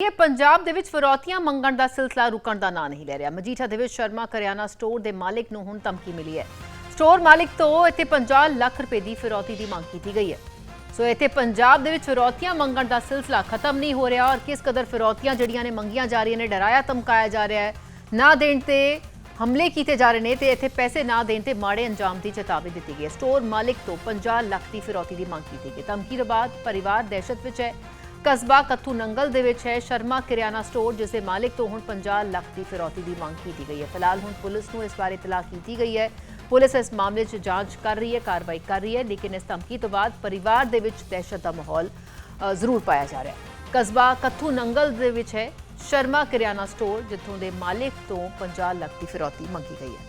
ਇਹ ਪੰਜਾਬ ਦੇ ਵਿੱਚ ਫਿਰੌਤੀਆਂ ਮੰਗਣ ਦਾ ਸਿਲਸਿਲਾ ਰੁਕਣ ਦਾ ਨਾਂ ਨਹੀਂ ਲੈ ਰਿਹਾ। ਮਜੀਠਾ ਦੇ ਵਿੱਚ ਸ਼ਰਮਾ ਕਰਿਆਨਾ ਸਟੋਰ ਦੇ ਮਾਲਕ ਨੂੰ ਹੁਣ ਧਮਕੀ ਮਿਲੀ ਹੈ। ਸਟੋਰ ਮਾਲਕ ਤੋਂ ਇੱਥੇ 50 ਲੱਖ ਰੁਪਏ ਦੀ ਫਿਰੌਤੀ ਦੀ ਮੰਗ ਕੀਤੀ ਗਈ ਹੈ। ਸੋ ਇੱਥੇ ਪੰਜਾਬ ਦੇ ਵਿੱਚ ਫਿਰੌਤੀਆਂ ਮੰਗਣ ਦਾ ਸਿਲਸਿਲਾ ਖਤਮ ਨਹੀਂ ਹੋ ਰਿਹਾ ਔਰ ਕਿਸ ਕਦਰ ਫਿਰੌਤੀਆਂ ਜਿਹੜੀਆਂ ਨੇ ਮੰਗੀਆਂ ਜਾ ਰਹੀਆਂ ਨੇ, ਡਰਾਇਆ ਧਮਕਾਇਆ ਜਾ ਰਿਹਾ ਹੈ। ਨਾ ਦੇਣ ਤੇ ਹਮਲੇ ਕੀਤੇ ਜਾ ਰਹੇ ਨੇ ਤੇ ਇੱਥੇ ਪੈਸੇ ਨਾ ਦੇਣ ਤੇ ਮਾੜੇ ਅੰਜਾਮ ਦੀ ਚੇਤਾਵਨੀ ਦਿੱਤੀ ਗਈ ਹੈ। ਸਟੋਰ ਮਾਲਕ ਤੋਂ 50 ਲੱਖ ਦੀ ਫਿਰੌਤੀ ਦੀ ਮੰਗ ਕੀਤੀ ਗਈ ਧਮਕੀ ਤੋਂ ਬਾਅਦ ਪਰਿਵਾਰ ਦਹਿਸ਼ਤ ਵਿੱਚ ਹੈ। ਕਸਬਾ ਕੱਥੂ ਨੰਗਲ ਦੇ ਵਿੱਚ ਹੈ। ਸ਼ਰਮਾ ਕਿਰਿਆਨਾ ਸਟੋਰ, ਜਿਸ ਦੇ ਮਾਲਕ ਤੋਂ ਹੁਣ 50 ਲੱਖ ਦੀ ਫਿਰੌਤੀ ਦੀ ਮੰਗ ਕੀਤੀ ਗਈ ਹੈ। ਫਿਲਹਾਲ ਹੁਣ ਪੁਲਿਸ ਨੂੰ ਇਸ ਬਾਰੇ ਇਤਲਾਹ ਕੀਤੀ ਗਈ ਹੈ। ਪੁਲਿਸ ਇਸ ਮਾਮਲੇ 'ਚ ਜਾਂਚ ਕਰ ਰਹੀ ਹੈ, ਕਾਰਵਾਈ ਕਰ ਰਹੀ ਹੈ, ਲੇਕਿਨ ਇਸ ਧਮਕੀ ਤੋਂ ਬਾਅਦ ਪਰਿਵਾਰ ਦੇ ਵਿੱਚ ਦਹਿਸ਼ਤ ਦਾ ਮਾਹੌਲ ਜ਼ਰੂਰ ਪਾਇਆ ਜਾ ਰਿਹਾ ਹੈ। ਕਸਬਾ ਕੱਥੂ ਨੰਗਲ ਦੇ ਵਿੱਚ ਹੈ। ਸ਼ਰਮਾ ਕਿਰਿਆਨਾ ਸਟੋਰ, ਜਿੱਥੋਂ ਦੇ ਮਾਲਕ ਤੋਂ 50 ਲੱਖ ਦੀ ਫਿਰੌਤੀ ਮੰਗੀ ਗਈ ਹੈ।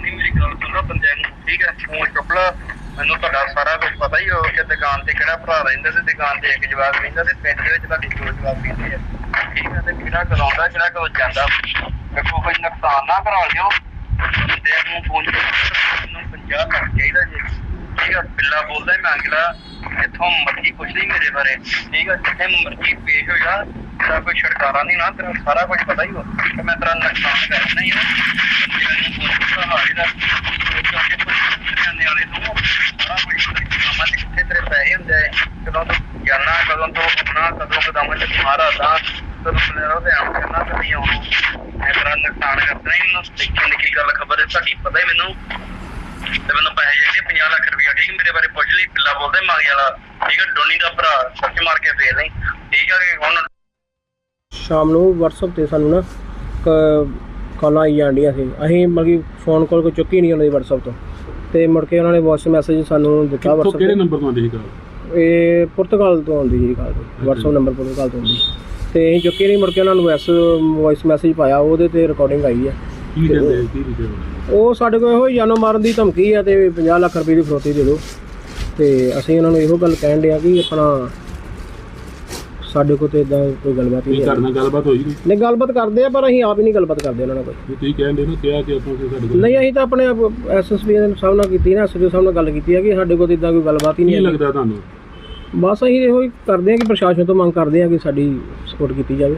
ਮੇਰੀ ਗੱਲ ਸੁਣੋ ਬੰਦਿਆਂ ਨੂੰ, ਠੀਕ ਹੈ? ਫੋਨ ਚੁੱਕ ਮੈਨੂੰ ਤੁਹਾਡਾ ਸਾਰਾ ਕੁਝ ਪਤਾ ਹੀ ਹੋ ਕਿ ਦੁਕਾਨ ਤੇ ਕਿਹੜਾ ਭਰਾ ਰਹਿੰਦਾ ਤੇ ਦੁਕਾਨ ਤੇ ਇੱਕ ਜਵਾਬ ਰਹਿੰਦਾ ਤੇ ਪਿੰਡ ਵਿੱਚ ਤੁਹਾਡੀ ਦੋ ਜਵਾਬ ਰਹਿੰਦੇ ਆ। ਠੀਕ ਹੈ ਤੇ ਕਿਹੜਾ ਕਰਾਉਂਦਾ ਕਿਹੜਾ ਕੋ ਜਾਂਦਾ। ਵੇਖੋ ਕੋਈ ਨੁਕਸਾਨ ਨਾ ਕਰਾ ਲਿਓ। ਬੰਦਿਆਂ ਨੂੰ ਫੋਨ ਨੂੰ 50 ਲੱਖ ਚਾਹੀਦਾ ਜੀ। ਠੀਕ ਹੈ ਬਿੱਲਾ ਬੋਲਦਾ ਹੀ ਮੰਗ ਇੱਥੋਂ ਮਰਜ਼ੀ ਪੁੱਛ ਲਈ ਮੇਰੇ ਬਾਰੇ। ਠੀਕ ਹੈ ਜਿੱਥੇ ਮਰਜ਼ੀ ਪੇਸ਼ ਹੋ ਜਾ, ਤੇਰਾ ਕੋਈ ਛੜਕਾਰਾ ਨਹੀਂ ਨਾ, ਤੇਰਾ ਸਾਰਾ ਕੁਝ ਪਤਾ ਹੀ ਹੋ ਕਿ ਮੈਂ ਤੇਰਾ ਨੁਕਸਾਨ ਕਰਨਾ ਹੀ ਆ। ਬੰਦਿਆਂ ਨੂੰ ਫੋਨ ਚੁੱਕਾ ਹਾਰੇ ਦਾ ਜਾਂਦੇ ਵਾਲੇ ਨੂੰ ਸਾਰਾ ਕੁਝ ਕੰਮਾਂ ਚ ਕਿੱਥੇ ਤੇਰੇ ਪੈਸੇ ਹੁੰਦੇ ਆ ਕਦੋਂ ਤੂੰ ਜਾਣਾ ਕਦੋਂ ਤੂੰ ਆਪਣਾ ਕਦੋਂ ਕਦਮ ਚ ਮਾਰਾ ਤਾਂ ਤੈਨੂੰ ਬਲੇਰੋ ਤੇ ਆਮ ਕਰਨਾ ਤੇ ਨਹੀਂ ਆਉਣਾ ਮੈਂ ਤੇਰਾ ਨੁਕਸਾਨ ਕਰਨਾ ਹੀ ਮੈਨੂੰ ਦੇਖਣ ਦੀ ਕੀ ਗੱਲ ਖਬਰ ਹੈ ਤੁਹਾਡੀ ਪਤਾ ਹੀ ਮੈਨੂੰ। ਤੇ ਮੈਨੂੰ ਪੈਸੇ ਚਾਹੀਦੇ 50 ਲੱਖ ਰੁਪਇਆ ਠੀਕ ਮੇਰੇ ਬਾਰੇ ਪੁੱਛ ਲਈ ਬਿੱਲਾ ਬੋਲਦਾ ਮਾਗੀ ਵਾਲਾ ਠੀਕ ਹੈ ਡੋਨੀ ਦਾ ਭਰਾ ਸੱਚ ਮਾਰ ਕੇ ਦੇ ਲਈ ਠੀਕ ਹੈ ਕਿ ਹੁਣ ਸ਼ਾਮ ਨੂੰ WhatsApp ਤੇ ਸਾਨੂੰ ਨਾ ਕ- ਕਾਲਾਂ ਆਈ ਜਾਂਦੀਆਂ ਸੀ। ਅਸੀਂ ਮਤਲਬ ਕਿ ਫੋਨ ਕਾਲ ਕੋਈ ਚੁੱਕੀ ਨਹੀਂ ਉਹਨਾਂ ਦੀ WhatsApp ਤੋਂ। ਤੇ ਮੁੜ ਕੇ ਉਹਨਾਂ ਨੇ ਵੌਇਸ ਮੈਸੇਜ ਸਾਨੂੰ ਦਿੱਤਾ WhatsApp ਕਿਹੜੇ ਨੰਬਰ ਤੋਂ ਆਉਂਦੀ ਸੀ ਕਾਲ? ਇਹ ਪੁਰਤਗਾਲ ਤੋਂ ਆਉਂਦੀ ਸੀ ਕਾਲ WhatsApp ਨੰਬਰ ਪੁਰਤਗਾਲ ਤੋਂ ਆਉਂਦੀ ਤੇ ਅਸੀਂ ਚੁੱਕੀ ਨਹੀਂ ਮੁੜ ਕੇ ਉਹਨਾਂ ਨੂੰ ਵੌਇਸ ਵੌਇਸ ਮੈਸੇਜ ਪਾਇਆ ਉਹਦੇ ਤੇ ਰਿਕਾਰਡਿੰਗ ਆਈ ਹੈ ਕੀ ਕਹਿੰਦੇ ਕੀ ਲਿਖਿਆ ਉਹ ਸਾਡੇ ਕੋਲ ਇਹੋ ਜਾਨੋਂ ਮਾਰਨ ਦੀ ਧਮਕੀ ਆ ਤੇ 50 ਲੱਖ ਰੁਪਏ ਦੀ ਫਰੋਤੀ ਦੇ ਦਿਓ। ਤੇ ਅਸੀਂ ਉਹਨਾਂ ਨੂੰ ਇਹੋ ਗੱਲ ਕਹਿਣ ਡਿਆ ਕਿ ਆਪਣਾ ਸਾਡੇ ਕੋਲ ਤੇ ਇਦਾਂ ਕੋਈ ਗੱਲਬਾਤ ਨਹੀਂ ਨਾਲ ਗੱਲਬਾਤ ਹੋਈ ਨਹੀਂ? ਨਹੀਂ ਗੱਲਬਾਤ ਕਰਦੇ ਆ ਪਰ ਅਸੀਂ ਆਪ ਹੀ ਨਹੀਂ ਗੱਲਬਾਤ ਕਰਦੇ ਉਹਨਾਂ ਨਾਲ ਕੋਈ। ਤੁਸੀਂ ਕਹਿੰਦੇ ਨਾ ਕਿਹਾ ਕਿ ਆਪਾਂ ਸਾਡੇ ਕੋਲ ਨਹੀਂ ਅਸੀਂ ਤਾਂ ਆਪਣੇ ਐਸਐਸਪੀ ਦੇ ਸਾਹਿਬ ਨਾਲ ਕੀਤੀ ਨਾ ਐਸਐਸਪੀ ਸਾਹਿਬ ਨਾਲ ਗੱਲ ਕੀਤੀ ਹੈ ਕਿ ਸਾਡੇ ਕੋਲ ਤਾਂ ਇਦਾਂ ਕੋਈ ਗੱਲਬਾਤ ਹੀ ਨਹੀਂ ਲੱਗਦਾ ਤੁਹਾਨੂੰ? ਬਸ ਅਸੀਂ ਇਹੋ ਹੀ ਕਰਦੇ ਹਾਂ ਕਿ ਪ੍ਰਸ਼ਾਸਨ ਤੋਂ ਮੰਗ ਕਰਦੇ ਹਾਂ ਕਿ ਸਾਡੀ ਸਪੋਰਟ ਕੀਤੀ ਜਾਵੇ।